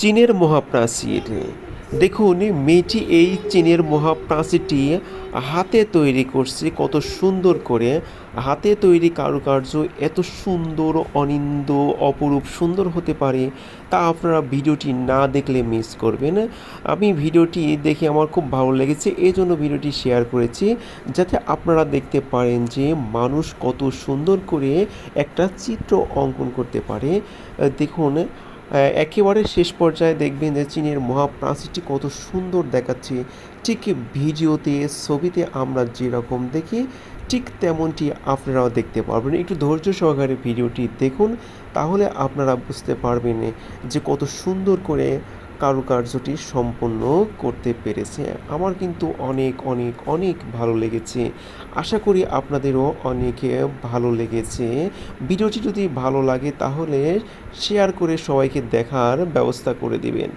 চীনের মহাপ্রাচীর। দেখুন, মেয়েটি এই চীনের মহাপ্রাচীরটি হাতে তৈরি করছে, কত সুন্দর করে। হাতে তৈরি কারুকার্য এত সুন্দর, অনিন্দ, অপরূপ, সুন্দর হতে পারে, তা আপনারা ভিডিওটি না দেখলে মিস করবেন। আমি ভিডিওটি দেখে আমার খুব ভালো লেগেছে এই জন্য ভিডিওটি শেয়ার করেছি, যাতে আপনারা দেখতে পারেন যে মানুষ কত সুন্দর করে একটা চিত্র অঙ্কন করতে পারে। দেখুন একেবারে শেষ পর্যায়ে দেখবেন যে চীনের মহাপ্রাচীরটি কত সুন্দর দেখাচ্ছে। ঠিক ভিডিওতে, ছবিতে আমরা যেরকম দেখি, ঠিক তেমনটি আপনারাও দেখতে পারবেন। একটু ধৈর্য সহকারে ভিডিওটি দেখুন, তাহলে আপনারা বুঝতে পারবেন যে কত সুন্দর করে কারুকার্যটি সম্পন্ন করতে পেরেছে। আমার কিন্তু অনেক অনেক অনেক ভালো লেগেছে। আশা করি আপনাদেরও অনেকে ভালো লেগেছে। ভিডিওটি যদি ভালো লাগে তাহলে শেয়ার করে সবাইকে দেখার ব্যবস্থা করে দিবেন।